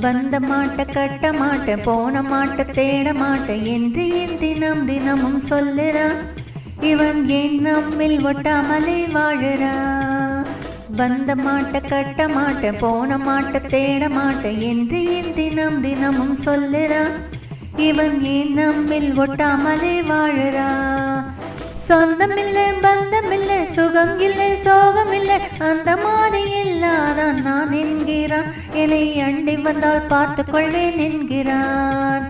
வந்த மாட்ட கட்ட மாட்ட போன மாட்ட தேட மாட்ட என்று என் தினம் தினமும் சொல்லுறான் இவன் என் நம்மில் ஒட்டாமலே வாழுறா? வந்த மாட்ட கட்ட மாட்ட போன மாட்ட தேட மாட்ட என்று என் தினம் தினமும் சொல்லுறான் இவன் என் நம்மில் ஒட்டாமலே வாழுறா? சொந்தமில்லை பந்தமில்லை சுகம் இல்லை சோகம் அந்த மாதிரி இல்லாதான் நான் என்கிறான். என்னை அண்டி வந்தால் பார்த்து கொள்வேன் என்கிறான்.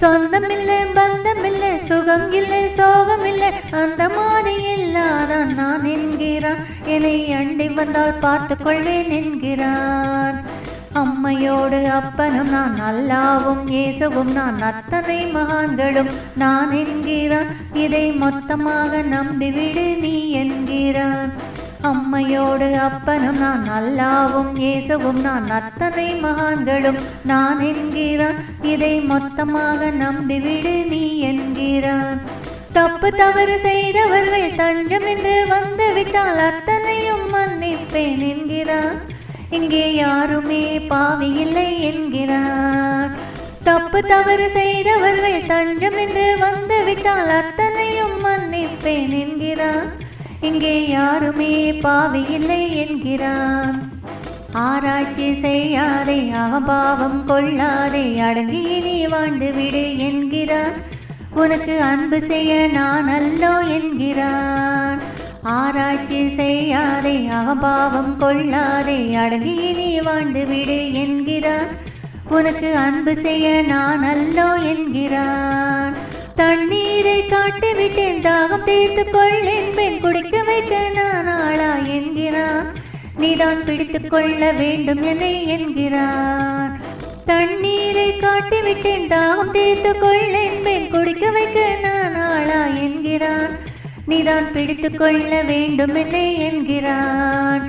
சொந்தமில்லை பந்தமில்லை சுகம் இல்லை சோகம் இல்லை அந்த மாதிரி இல்லாதான் நான் என்கிறான். என்னை அண்டி வந்தால் பார்த்து கொள்வேன் என்கிறான். அம்மையோடு அப்பனும் நான் அல்லாவும் இயேசுவும் நான் அத்தனை மகான்களும் நான் என்கிறான். இதை மொத்தமாக நம்பிவிடு நீ என்கிறான். அம்மையோடு அப்பனும் நான் அல்லாவும் இயேசுவும் நான் அத்தனை மகான்களும். நான் என்கிறான் இதை மொத்தமாக நம்பிவிடு நீ என்கிறான். தப்பு தவறு செய்தவர்கள் தஞ்சம் என்று வந்து விட்டால் அத்தனையும் மன்னிப்பேன் என்கிறான். இங்கே யாருமே பாவி இல்லை என்கிறார் தப்பு தவறு செய்தவர்கள் தஞ்சம் என்று வந்து விட்டால் அத்தனையும் மன்னிப்பேன் என்கிறான். இங்கே யாருமே பாவி இல்லை என்கிறார் ஆராய்ச்சி செய்யாதே அகபாவம் கொள்ளாதே அடங்கி நீ வாழ்ந்து விடு என்கிறார் உனக்கு அன்பு செய்ய நான் அல்லோ என்கிறான். ஆராய்ச்சி செய்யாதே அகபாவம் கொள்ளாதே அடங்கி நீ வாழ்ந்து விடு என்கிறான். உனக்கு அன்பு செய்ய நான் அல்லோ என்கிறான். தண்ணி காட்டி விட்டேன் தாகம் தீர்த்து கொள்ளேன் பெண் குடிக்க வைக்க நான் ஆளா என்கிறான். நீதான் பிடித்து கொள்ள வேண்டும் என்னை என்கிறான். தண்ணீரை காட்டி விட்டேன் தாகம் தீர்த்து கொள்ளேன் பெண் குடிக்க வைக்க நான் ஆளா என்கிறான். நீதான் பிடித்து கொள்ள வேண்டும் என்னை என்கிறான்.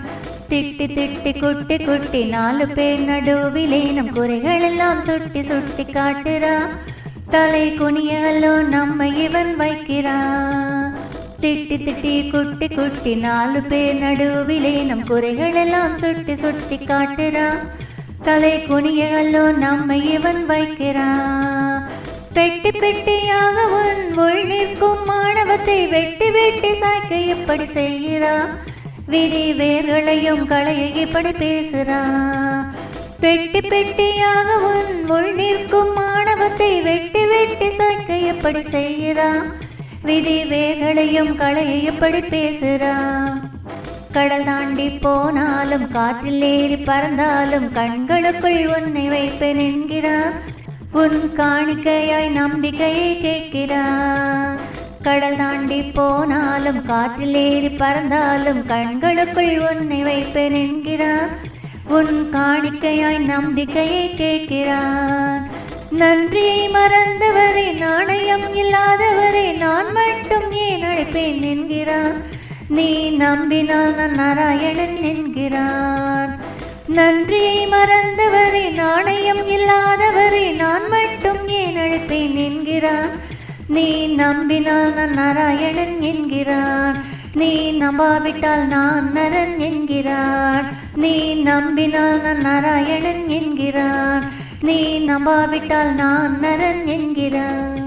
திட்டி திட்டி குட்டி குட்டி நாலு பேர் நடுவிலே நம் குறைகள் எல்லாம் சுட்டி சுட்டி காட்டுறான் தலை குனியலோ நம்ம இவன் வைக்கிறா. திட்டி திட்டி குட்டி குட்டி நாலு பேர் நடுவிலே நம் குறைகள் எல்லாம் சுட்டி சுட்டி காட்டுறான் தலை குனியலோ நம்ம இவன் வைக்கிறான் பெட்டி பெட்டியாக உன் உள் நிற்கும் மாணவத்தை வெட்டி வெட்டி சாய்க்க எப்படி செய்கிறா? விதி வேர்களையும் களையை இப்படி பேசுறான் பெட்டி பெட்டியாக உன் உள் நிற்கும் மாணவத்தை வெட்டி வெட்டி சாய்க்க எப்படி செய்கிறான் விதி வேகளையும் களையை எப்படி பேசுகிறான் கடல் தாண்டி போனாலும் காற்றில் ஏறி பறந்தாலும் கண்களுக்குள் உன்னை வைப்பேன் என்கிறான் உன் காணிக்கையாய் நம்பிக்கையை கேட்கிறான் கடல் தாண்டி போனாலும் காற்றில் ஏறி பறந்தாலும் கண்களுக்குள் உன்னை வைப்பேன் என்கிறான் உன் காணிக்கையாய் நம்பிக்கையை கேட்கிறான். நன்றியை மறந்தவரே நாணயம் இல்லாதவரே நான் மட்டும் ஏன் அழைப்பேன் என்கிறான் நீ நம்பினால் நான் நாராயணன் என்கிறான் நன்றியை மறந்தவரே நாணயம் இல்லாதவரே நான் மட்டும் ஏன் அழைப்பேன் என்கிறான் நீ நம்பினால் நான் நாராயணன் என்கிறான் நீ நம்பாவிட்டால் நான் நரன் என்கிறான் நீ நம்பினால் நான் நாராயணன் என்கிறான் நீ நம்பாவிட்டால் நான் நரன் என்கிறான்